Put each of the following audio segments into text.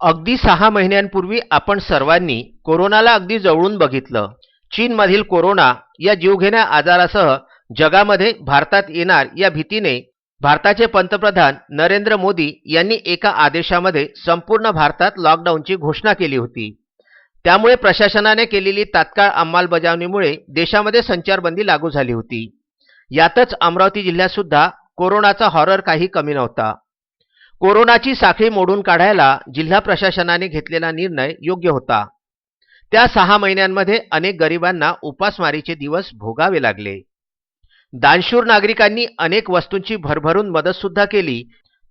अगदी सहा महिन्यांपूर्वी आपण सर्वांनी कोरोनाला अगदी जवळून बघितलं. चीनमधील कोरोना या जीवघेण्या आजारासह जगामध्ये भारतात येणार या भीतीने भारताचे पंतप्रधान नरेंद्र मोदी यांनी एका आदेशामध्ये संपूर्ण भारतात लॉकडाऊनची घोषणा केली होती. त्यामुळे प्रशासनाने केलेली तात्काळ अंमलबजावणीमुळे देशामध्ये संचारबंदी लागू झाली होती. यातच अमरावती जिल्ह्यात सुद्धा कोरोनाचा हॉरर काही कमी नव्हता. कोरोनाची साखळी मोडून काढायला जिल्हा प्रशासनाने घेतलेला निर्णय योग्य होता. त्या सहा महिन्यांमध्ये अनेक गरिबांना उपासमारीचे दिवस भोगावे लागले. दानशूर नागरिकांनी अनेक वस्तूंची भरभरून मदत सुद्धा केली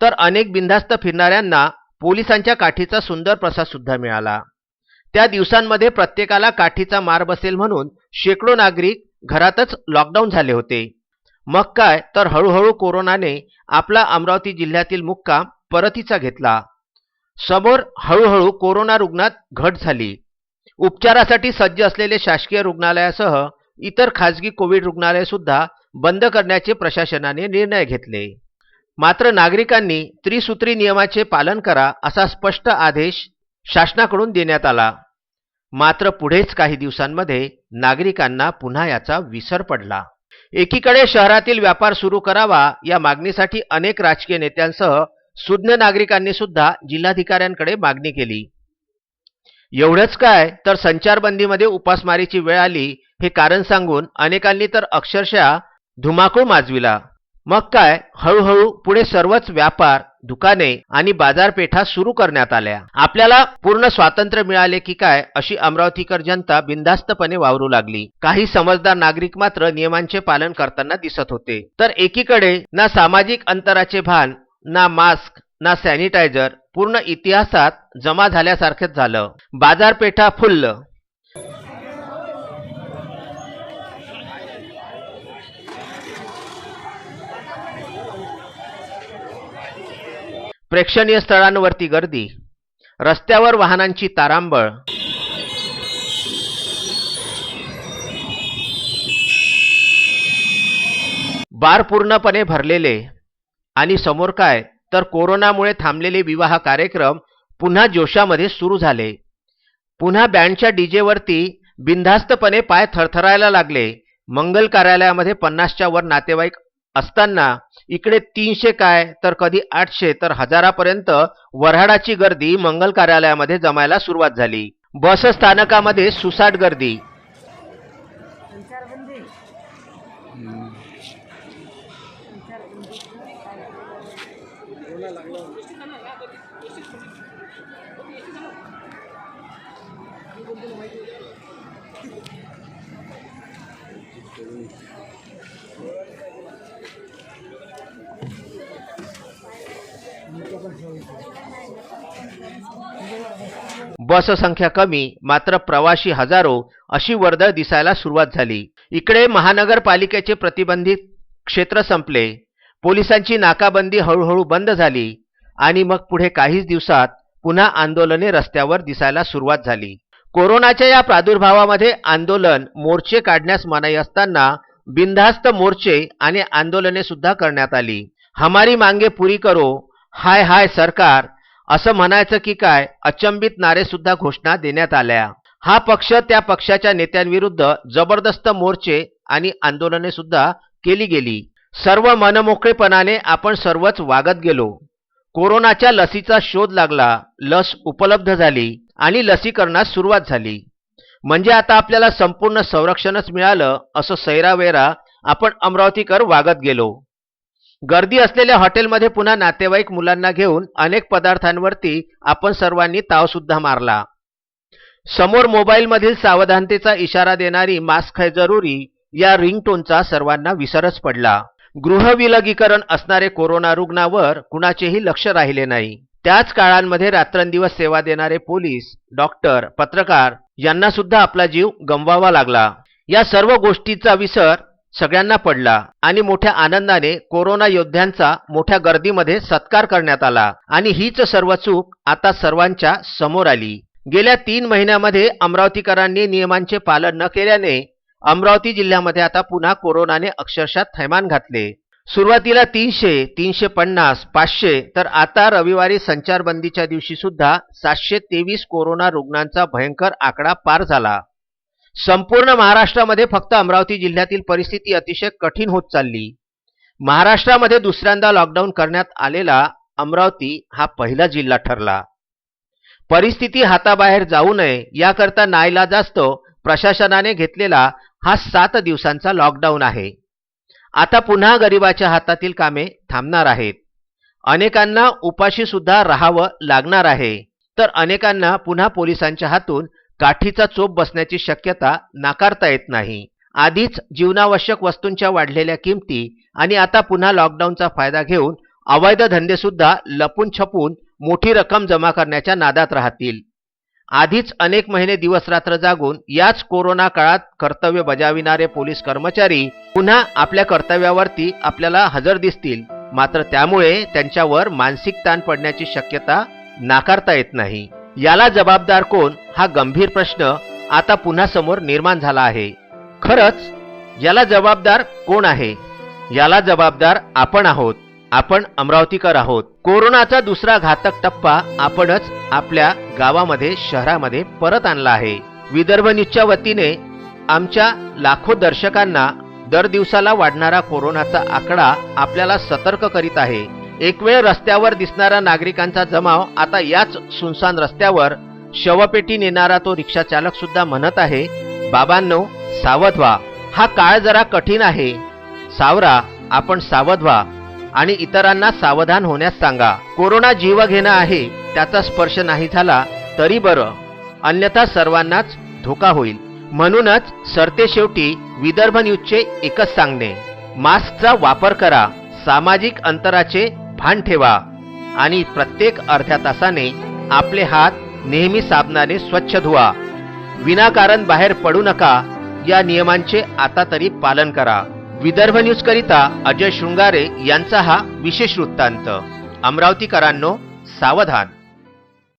तर अनेक बिनधास्त फिरणाऱ्यांना पोलिसांच्या काठीचा सुंदर प्रसाद सुद्धा मिळाला. त्या दिवसांमध्ये प्रत्येकाला काठीचा मार बसेल म्हणून शेकडो नागरिक घरातच लॉकडाऊन झाले होते. मग काय तर हळूहळू कोरोनाने आपला अमरावती जिल्ह्यातील मुक्काम परतीचा घेतला. समोर हळूहळू कोरोना रुग्णात घट झाली. उपचारासाठी सज्ज असलेले शासकीय रुग्णालयासह इतर खाजगी कोविड रुग्णालय सुद्धा बंद करण्याचे प्रशासनाने निर्णय घेतले. मात्र नागरिकांनी त्रिसूत्री नियमाचे पालन करा असा स्पष्ट आदेश शासनाकडून देण्यात आला. मात्र पुढेच काही दिवसांमध्ये नागरिकांना पुन्हा याचा विसर पडला. एकीकडे शहरातील व्यापार सुरू करावा या मागणीसाठी अनेक राजकीय नेत्यांसह सुज्ञ नागरिकांनी सुद्धा जिल्हाधिकाऱ्यांकडे मागणी केली. एवढंच काय तर संचारबंदीमध्ये उपासमारीची वेळ आली हे कारण सांगून अनेकांनी तर अक्षरशः धुमाकूळ माजविला. मग काय हळूहळू पुढे सर्वच व्यापार दुकाने आणि बाजारपेठा सुरू करण्यात आल्या. आपल्याला पूर्ण स्वातंत्र्य मिळाले की काय अशी अमरावतीकर जनता बिनधास्तपणे वावरू लागली. काही समजदार नागरिक मात्र नियमांचे पालन करताना दिसत होते. तर एकीकडे ना सामाजिक अंतराचे भान ना मास्क ना सॅनिटायझर पूर्ण इतिहासात जमा झाल्यासारखंच झालं. बाजारपेठा फुल्ल. प्रेक्षणीय स्थळांवरती गर्दी. रस्त्यावर वाहनांची तारांबळ. बार पूर्णपणे भरलेले. आणि समोर काय? तर कोरोनामुळे थांबलेले विवाह कार्यक्रम पुन्हा जोशामध्ये सुरू झाले. पुन्हा बँडच्या डीजेवरती बिनधास्तपणे पाय थरथरायला लागले. मंगल कार्यालयामध्ये पन्नासच्या वर नातेवाईक असताना इकडे तीनशे काय तर कधी आठशे तर हजारापर्यंत वऱ्हाडाची गर्दी मंगल कार्यालयामध्ये जमायला सुरुवात झाली. बस स्थानकामध्ये सुसाट गर्दी. संचारबंदी. बस संख्या कमी मात्र प्रवाशी हजारो अशी वर्दळ दिसायला सुरुवात झाली. इकडे महानगरपालिकेचे प्रतिबंधित क्षेत्र संपले. पोलिसांची नाकाबंदी हळूहळू बंद झाली आणि मग पुढे काहीच दिवसात पुन्हा आंदोलने रस्त्यावर दिसायला सुरुवात झाली. कोरोनाच्या या प्रादुर्भावामध्ये आंदोलन मोर्चे काढण्यास मनाई असताना बिनधास्त मोर्चे आणि आंदोलने सुद्धा करण्यात आली. हमारी मांगे पुरी करो हाय हाय सरकार असं म्हणायचं की काय अचंबित नारे सुद्धा घोषणा देण्यात आल्या. हा पक्ष त्या पक्षाच्या नेत्यांविरुद्ध जबरदस्त मोर्चे आणि आंदोलने सुद्धा केली गेली. सर्व मनमोकळेपणाने आपण सर्वच वागत गेलो. कोरोनाच्या लसीचा शोध लागला लस उपलब्ध झाली आणि लसीकरणास सुरुवात झाली. म्हणजे आता आपल्याला संपूर्ण संरक्षणच मिळालं असं सैरावेरा आपण अमरावतीकर वागत गेलो. गर्दी असलेल्या हॉटेलमध्ये पुन्हा नातेवाईक मुलांना घेऊन अनेक पदार्थांवरती आपण सर्वांनी तावसुद्धा मारला. समोर मोबाईलमधील सावधानतेचा इशारा देणारी मास्क है जरुरी या रिंगटोनचा सर्वांना विसरच पडला. गृहविलगीकरण असणारे कोरोना रुग्णावर कुणाचेही लक्ष राहिले नाही. त्याच काळांमध्ये रात्रंदिवस सेवा देणारे पोलीस डॉक्टर पत्रकार यांना सुद्धा आपला जीव गमवावा लागला. या सर्व गोष्टीचा विसर सगळ्यांना पडला आणि मोठ्या आनंदाने कोरोना योद्ध्यांचा मोठ्या गर्दीमध्ये सत्कार करण्यात आला आणि हीच सर्व चूक आता सर्वांच्या समोर आली. गेल्या तीन महिन्यामध्ये अमरावतीकरांनी नियमांचे पालन न केल्याने अमरावती जिल्ह्यामध्ये आता पुन्हा कोरोनाने अक्षरशः थैमान घातले. सुरुवातीला तीनशे तीनशे पन्नास पाचशे तर आता रविवारी संचारबंदीच्या दिवशी सुद्धा सातशे तेवीस कोरोना रुग्णांचा भयंकर आकडा पार झाला. संपूर्ण महाराष्ट्रामध्ये फक्त अमरावती जिल्ह्यातील परिस्थिती अतिशय कठीण होत चालली. महाराष्ट्रामध्ये दुसऱ्यांदा लॉकडाऊन करण्यात आलेला अमरावती हा पहिला जिल्हा ठरला. परिस्थिती हाताबाहेर जाऊ नये याकरता नाईलाजास्तव प्रशासनाने घेतलेला हा सात दिवसांचा लॉकडाऊन आहे. आता पुन्हा गरिबाच्या हातातील कामे थांबणार आहेत. अनेकांना उपाशी सुद्धा राहावं लागणार आहे. तर अनेकांना पुन्हा पोलिसांच्या हातून काठीचा चोप बसण्याची शक्यता नाकारता येत नाही. आधीच जीवनावश्यक वस्तूंच्या वाढलेल्या किमती आणि आता पुन्हा लॉकडाऊनचा फायदा घेऊन अवैध धंदेसुद्धा लपून छपून मोठी रक्कम जमा करण्याच्या नादात राहतील. आधीच अनेक महिने दिवस रात्र जागून याच कोरोना काळात कर्तव्य बजाविणारे पोलीस कर्मचारी पुन्हा आपल्या कर्तव्यावरती आपल्याला हजर दिसतील. मात्र त्यामुळे त्यांच्यावर मानसिक ताण पडण्याची शक्यता नाकारता येत नाही. याला जबाबदार कोण? हा गंभीर प्रश्न आता पुन्हा समोर निर्माण झाला आहे. खरंच याला जबाबदार कोण आहे? याला जबाबदार आपण आहोत. आपण अमरावतीकर आहोत. कोरोनाचा दुसरा घातक टप्पा आपणच आपल्या गावामध्ये शहरामध्ये परत आणला आहे. विदर्भ न्यूजच्या वतीने आमच्या लाखो दर्शकांना दर दिवसाला वाढणारा कोरोनाचा आकडा आपल्याला सतर्क करीत आहे. एक वेळ रस्त्यावर दिसणारा नागरिकांचा जमाव आता याच सुनसान रस्त्यावर शवपेटी नेणारा तो रिक्षा चालक सुद्धा म्हणत आहे बाबांनो सावध व्हा. हा काळ जरा कठीण आहे. सावरा आपण सावध व्हा. आणि इतरांना सावधान होण्यास सांगा. कोरोना जीव घेणं आहे त्याचा स्पर्श नाही झाला तरी बरं. अन्यथा सर्वांनाच धोका होईल. म्हणूनच सरते शेवटी विदर्भ न्यूजचे एकच सांगणे. मास्कचा वापर करा सामाजिक अंतराचे भान ठेवा आणि प्रत्येक अर्ध्या तासाने आपले हात नेहमी साबणाने स्वच्छ धुवा. विनाकारण बाहेर पडू नका या नियमांचे आता तरी पालन करा. विदर्भ न्यूज करिता अजय शृंगारे यांचा हा विशेष वृत्तांत. अमरावतीकरांनो सावधान.